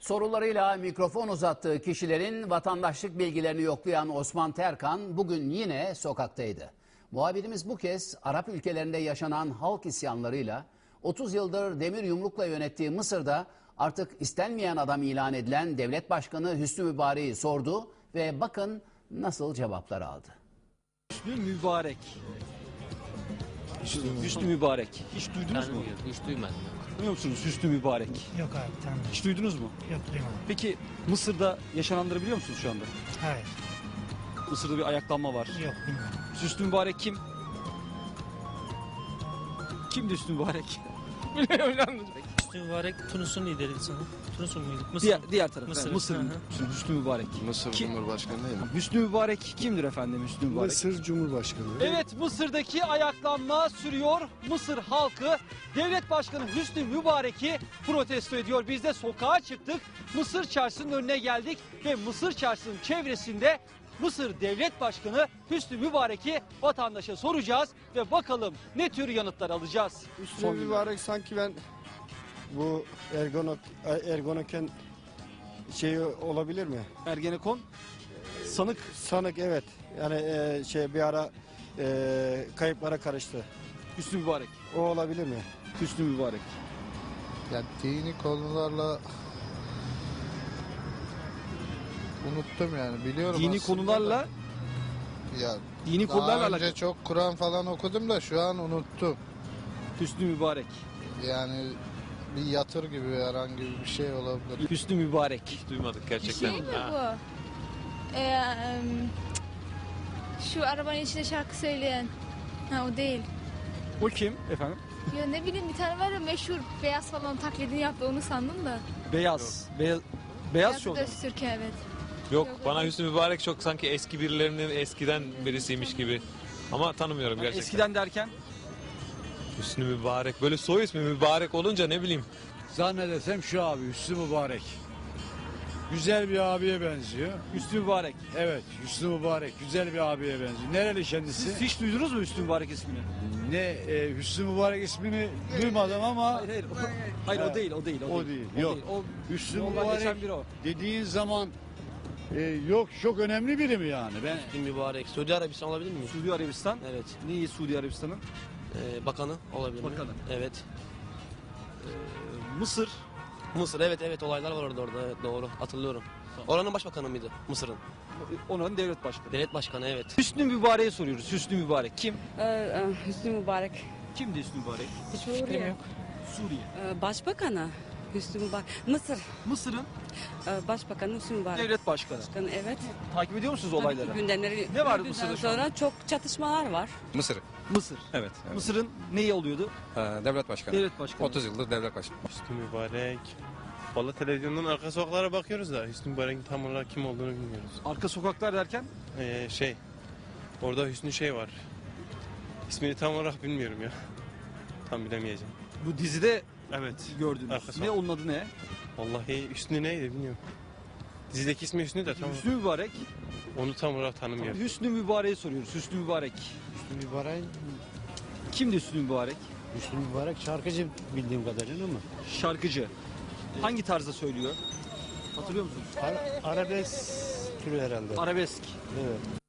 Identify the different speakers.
Speaker 1: Sorularıyla mikrofon uzattığı kişilerin vatandaşlık bilgilerini yoklayan Osman Terkan bugün yine sokaktaydı. Muhabirimiz bu kez Arap ülkelerinde yaşanan halk isyanlarıyla 30 yıldır demir yumrukla yönettiği Mısır'da artık istenmeyen adam ilan edilen devlet başkanı Hüsnü Mübarek'i sordu ve bakın nasıl cevaplar aldı.
Speaker 2: Hüsnü Mübarek. Hüsnü Mübarek. Hiç duydunuz mu?
Speaker 3: Tanımıyorum, hiç duymadım.
Speaker 2: Duyuyor musunuz Hüsnü Mübarek?
Speaker 4: Yok abi tanımıyorum.
Speaker 2: Hiç duydunuz mu?
Speaker 4: Yok duymadım.
Speaker 2: Peki Mısır'da yaşananları biliyor musunuz şu anda?
Speaker 4: Hayır.
Speaker 2: Mısır'da bir ayaklanma var.
Speaker 4: Yok bilmiyorum.
Speaker 2: Hüsnü Mübarek kim? Kimdi Hüsnü Mübarek? Bilmiyorum.
Speaker 5: Hüsnü Mübarek Tunus'un lideriydi sanırım. Tunus'un muydu? Mısır.
Speaker 2: diğer, diğer taraf.
Speaker 5: Mısır.
Speaker 2: yani Mısır'ın
Speaker 5: Hı hı.
Speaker 2: Hüsnü Mübarek.
Speaker 6: Mısır
Speaker 2: Kim?
Speaker 6: Cumhurbaşkanı değil mi?
Speaker 2: Hüsnü Mübarek kimdir efendim Hüsnü Mübarek?
Speaker 6: Mısır Cumhurbaşkanı.
Speaker 2: Evet Mısır'daki ayaklanma sürüyor. Mısır halkı devlet başkanı Hüsnü Mübarek'i protesto ediyor. Biz de sokağa çıktık. Mısır çarşısının önüne geldik ve Mısır çarşısının çevresinde Mısır devlet başkanı Hüsnü Mübarek'i vatandaşa soracağız ve bakalım ne tür yanıtlar alacağız. Günler.
Speaker 6: mübarek sanki ben bu Ergonok Ergonoken şeyi olabilir mi?
Speaker 2: Ergenekon sanık
Speaker 6: Sanık evet. Yani e, şey bir ara e, kayıplara karıştı.
Speaker 2: Hüsnü Mübarek.
Speaker 6: O olabilir mi?
Speaker 2: Hüsnü Mübarek.
Speaker 7: Ya dini konularla unuttum yani biliyorum
Speaker 2: Dini
Speaker 7: aslında
Speaker 2: konularla
Speaker 7: da. ya
Speaker 2: dini
Speaker 7: daha
Speaker 2: konularla
Speaker 7: önce
Speaker 2: alakalı.
Speaker 7: çok Kur'an falan okudum da şu an unuttum.
Speaker 2: Hüsnü Mübarek.
Speaker 7: Yani bir yatır gibi herhangi bir şey olabilir.
Speaker 2: Hüsnü Mübarek.
Speaker 3: Duymadık
Speaker 8: Şey
Speaker 3: gerçekten.
Speaker 8: mi
Speaker 3: Ha.
Speaker 8: bu? Ee, em, şu arabanın içinde şarkı söyleyen. Ha o değil.
Speaker 2: O kim efendim?
Speaker 8: Ya ne bileyim bir tane var ya meşhur beyaz falan taklidini yaptı onu sandım da.
Speaker 2: Beyaz. Beyaz. Beyaz
Speaker 8: Beyaz
Speaker 2: şov.
Speaker 8: Öztürk evet.
Speaker 3: Yok
Speaker 8: Yok,
Speaker 3: bana. Hüsnü Mübarek çok sanki eski birilerinin eskiden birisiymiş gibi. Ama tanımıyorum gerçekten.
Speaker 2: eskiden derken
Speaker 3: Hüsnü Mübarek. Böyle soy ismi Mübarek olunca ne bileyim.
Speaker 9: Zannedersem şu abi Hüsnü Mübarek. Güzel bir abiye benziyor.
Speaker 2: Hüsnü Mübarek.
Speaker 9: Evet Hüsnü Mübarek güzel bir abiye benziyor. Nereli kendisi?
Speaker 2: Siz hiç duydunuz mu Hüsnü Mübarek ismini?
Speaker 9: Ne e, Hüsnü Mübarek ismini duymadım ama
Speaker 2: Hayır hayır. O, hayır o değil, o değil, o,
Speaker 9: o değil, yok.
Speaker 2: O
Speaker 9: Hüsnü
Speaker 2: yoldan geçen
Speaker 9: Mübarek
Speaker 2: biri o.
Speaker 9: dediğin zaman e, yok çok önemli biri mi yani? Ben
Speaker 10: Hüsnü Mübarek. Suudi Arabistan olabilir mi?
Speaker 2: Suudi Arabistan.
Speaker 10: Evet.
Speaker 2: Neyi Suudi Arabistan'ın?
Speaker 10: Ee, bakanı olabilir mi?
Speaker 2: Bakanı.
Speaker 10: Evet.
Speaker 2: Ee, Mısır.
Speaker 10: Mısır evet evet olaylar var orada orada evet doğru hatırlıyorum. Oranın başbakanı mıydı Mısır'ın?
Speaker 2: Onların devlet başkanı.
Speaker 10: Devlet başkanı evet.
Speaker 2: Hüsnü Mübarek'e soruyoruz. Hüsnü Mübarek kim?
Speaker 11: Ee, Hüsnü Mübarek.
Speaker 2: Kimdi Hüsnü Mübarek?
Speaker 11: Hiçbir fikrim yok.
Speaker 2: Suriye.
Speaker 11: Ee, Başbakanı Hüsnü Mübarek. Mısır
Speaker 2: Mısır'ın
Speaker 11: e, Başbakanı Hüsnü Mübarek.
Speaker 2: devlet başkanı.
Speaker 11: Başkanı evet.
Speaker 2: Takip ediyor musunuz
Speaker 11: Tabii
Speaker 2: olayları?
Speaker 11: ki gündemleri
Speaker 2: Ne vardı
Speaker 11: gördükten
Speaker 2: Mısır'da şu an?
Speaker 11: sonra çok çatışmalar var.
Speaker 12: Mısır.
Speaker 2: Mısır.
Speaker 12: Evet. evet.
Speaker 2: Mısır'ın neyi oluyordu?
Speaker 12: Ee, devlet başkanı.
Speaker 2: Devlet başkanı.
Speaker 12: 30 yıldır devlet başkanı.
Speaker 13: Hüsnü Mübarek. Valla televizyondan arka sokaklara bakıyoruz da Hüsnü Mübarek'in tam olarak kim olduğunu bilmiyoruz.
Speaker 2: Arka sokaklar derken
Speaker 13: Ee, şey, orada Hüsnü şey var. İsmini tam olarak bilmiyorum ya. Tam bilemeyeceğim.
Speaker 2: bu dizide
Speaker 13: Evet.
Speaker 2: gördünüz.
Speaker 13: Arka
Speaker 2: Ne
Speaker 13: sokak.
Speaker 2: onun adı ne?
Speaker 13: Vallahi Hüsnü neydi bilmiyorum. Dizideki ismi Hüsnü de tam
Speaker 2: Hüsnü Mübarek.
Speaker 13: onu tam olarak tanımıyorum.
Speaker 2: Hüsnü Mübarek'e soruyoruz. Hüsnü Mübarek.
Speaker 6: Hüsnü Mübarek,
Speaker 2: Kimdi Hüsnü Mübarek?
Speaker 6: Hüsnü Mübarek şarkıcı bildiğim kadarıyla mı?
Speaker 2: Şarkıcı. Hangi tarzda söylüyor? Hatırlıyor musunuz?
Speaker 6: Arabesk türü herhalde.
Speaker 2: Arabesk.
Speaker 6: Evet.